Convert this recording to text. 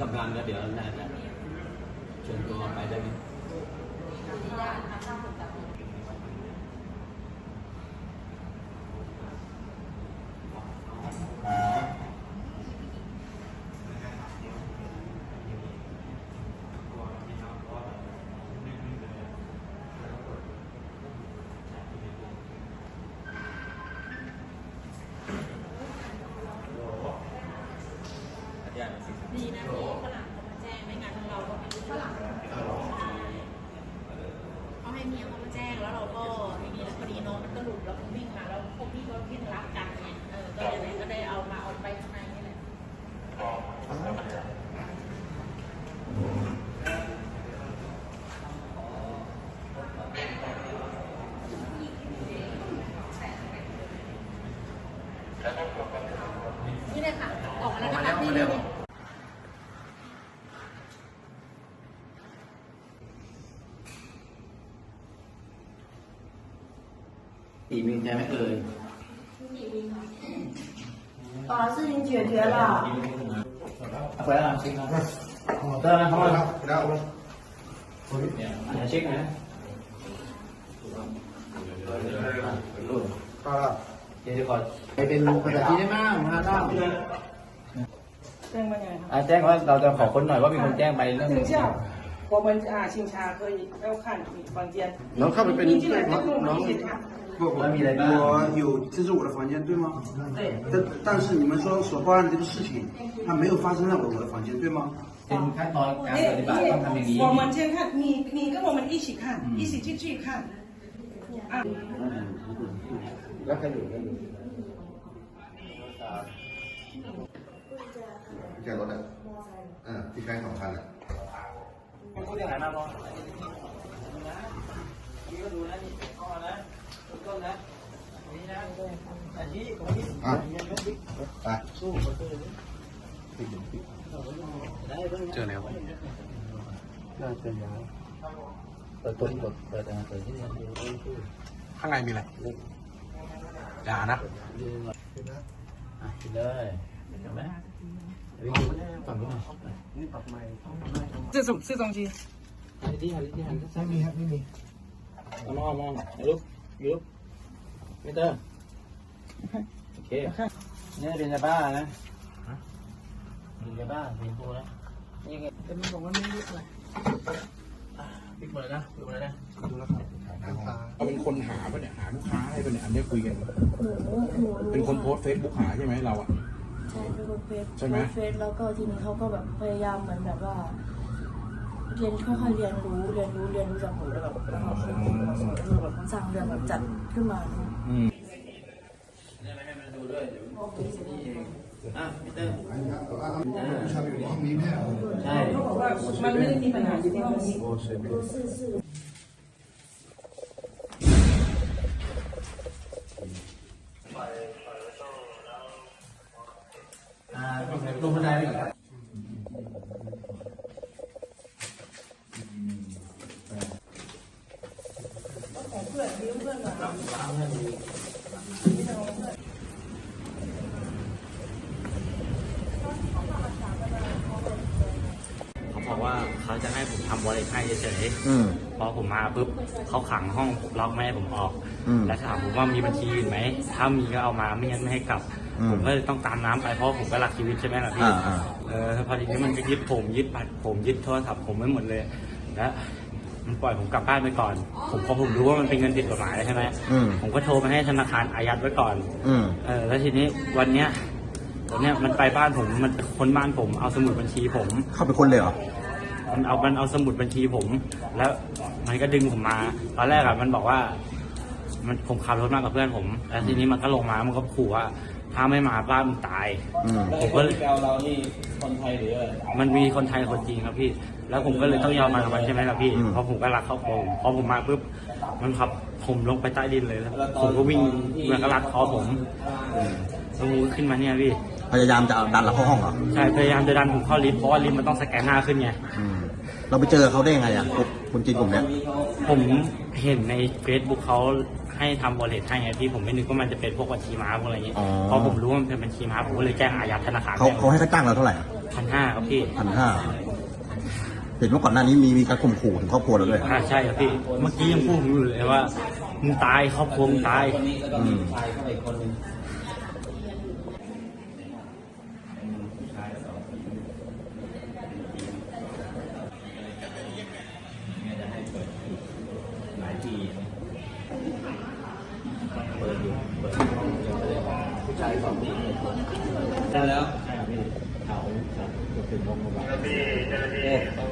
กำลังก็เดี๋ยวน่นะเชิญตัวไปได้ไหม ดีนะที่ฝรั่งเขามาแจ้งไม่งั้นเราก็ไม่รู้ฝรั่งเขาให้เมียเขามาแจ้งแล้วเราก็ที น้องสรุปแล้วมันวิ่งมาแล้วพวกพี่ก็วิ่งรับกันไงเออก็เลยก็ได้เอามาเอาไปข้างในเลยค่ะ ออกมาแล้วนะคะนี่นี่นี่ ตีมีใจไหมเอ่ย 啊，事情解决了。 เอาไปแล้วเช็คครับเติมนะเข้ามาครับ แล้ว เนี่ยเดี๋ยวเช็คนะ 到了。 เดี๋ยวก่อนไปเป็นภาษาจีนได้มั้งมาต้อง 对吗？你 อ่าแจ้งว่าเราจะขอค้นหน่อยว่ามีคนแจ้งไปเรื่อง 等一下，我们啊，警察可以要看你房间。能看不被你进来再跟我们一起看。 不不，我有，这是我的房间，对吗？对。但但是你们说所报案的这个事情，它没有发生在我我的房间，对吗？我们先看你，你跟我们一起看，一起进去看。啊。嗯，嗯，你开好看的。你过来吗？你过来，你好了。 ต้นนะนี่ะอันนี้ขนี้ไปสู้ประปิดติดเจอแล้วน่าจะยาวเปิดต้นกดเปิดอ่ไรเปิดที่ข้างในมีอะไรด่านะกินเลยเห็นไหมฝั่งนู้นนี่ปรับใหม่เสื้อสองเสื้อสองทีหันที่หันที่นไม่มีครับไม่มีมองมองลูก ลุกมิเตอร์โอเคเนี่ยเป็นยาบ้านะเป็นยาบ้าเป็นตัวนะนี่ไงแต่มันบอกว่าไม่รู้อะไรปิดหมดเลยนะปิดหมดเลยนะดูแล้วครับเราเป็นคนหาปะเนี่ยหาลูกค้าให้ปะเนี่ยอันนี้คุยกันหนูหนูเป็นคนโพสเฟซบุ๊กหาใช่ไหมเราอะใช่เป็นคนเฟซใช่ไหมเฟซแล้วก็ทีนี้เขาก็แบบพยายามเหมือนแบบว่า เรียนค่อยๆเรียนรู้เรียนรู้เรียนรู้จากผมแล้วแบบแล้วก็คือแบบสร้างเรื่องแบบจัดขึ้นมาอืมให้มันดูด้วยองอะพีเตอร์นี้เนี่ใช่เขาบอกว่ามันไม่ได้มีปัญหาอยู่ที่ห้องนี้ลงบันไดไปก่อน เขาบอกว่าเขาจะให้ผมทำบริษัทให้เฉยอืม ๆพอผมมาปุ๊บเขาขังห้องล็อกไม่ให้ผมออก อืม แล้วถามผมว่ามีบัญชีอื่นไหม ถ้ามีก็เอามาไม่งั้นไม่ให้กลับ อืมผมก็เลยต้องตามน้ำไปเพราะผมก็รักชีวิตใช่ไหมล่ะพี่ อ่าอ่า เออพอทีนี้มันก็ยึดผมยึดบัตรผมยึดโทรศัพท์ผมไม่หมดเลย แล้ว มันปล่อยผมกลับบ้านไปก่อน ผมพอผมรู้ว่ามันเป็นเงินผิดกฎหมายใช่ไหมอืม ผมก็โทรไปให้ธนาคารอายัดไว้ก่อน อืม เออแล้วทีนี้วันเนี้ยวันเนี้ยมันไปบ้านผมมันคนบ้านผมเอาสมุดบัญชีผม เข้าไปคนเลยเหรอ มันเอามันเอาสมุดบัญชีผม แล้วมันก็ดึงผมมา ตอนแรกอะมันบอกว่า มันผมขับรถมากับเพื่อนผม แล้วทีนี้มันก็ลงมา มันก็ขู่ว่า ถ้าไม่มาบ้านมึงตาย อืม ผมก็เลยแปลเรานี่คนไทยหรืออะไรมันมีคนไทยคนจีนครับพี่ แล้วผมก็เลยต้องยอมมากับมันใช่ไหมล่ะพี่ อืม เพราะผมก็รักครอบครัวผมพอผมมาปุ๊บ มันขับผมลงไปใต้ดินเลยแล้วผมก็วิ่งมันก็รัดคอผมแล้วผมก็ขึ้นมาเนี่ยพี่ พยายามจะเอาดันเราเข้าห้องเหรอใช่ พยายามจะดันผมเข้าลิฟต์เพราะว่าลิฟต์มันต้องสแกนหน้าขึ้นไง อืมเราไปเจอเขาได้ยังไงอะกลุ่ม คนจีนกลุ่มเนี้ยผมเห็นใน Facebook เขาให้ทำวอลเล็ตให้ไงพี่ผมไม่นึกว่ามันจะเป็นพวกบัญชีม้าพวกอะไรอย่างงี้อ๋อ พอผมรู้ว่ามันเป็นบัญชีม้าผมก็เลยแจ้งอายัดธนาคารเขาเขาให้ค่าจ้างเราเท่าไหร่พันห้าครับพี่พันห้าเห็นว่าก่อนหน้านี้มีมีการข่มขู่ถึงครอบครัวเราด้วยอ่าใช่ครับพี่เมื่อกี้ยังพูดผมอยู่เลยว่ามึงตายครอบครัวมึงตายคนนี้แล้วก็มีชายเข้าไปอีกคนหนึงหลายทีเปิดอยู่เปิดห้องเดียวเลย ผู้ชายสองคนได้แล้วใช่ครับพี่เขาจะถึงวงมาบ้างโอ้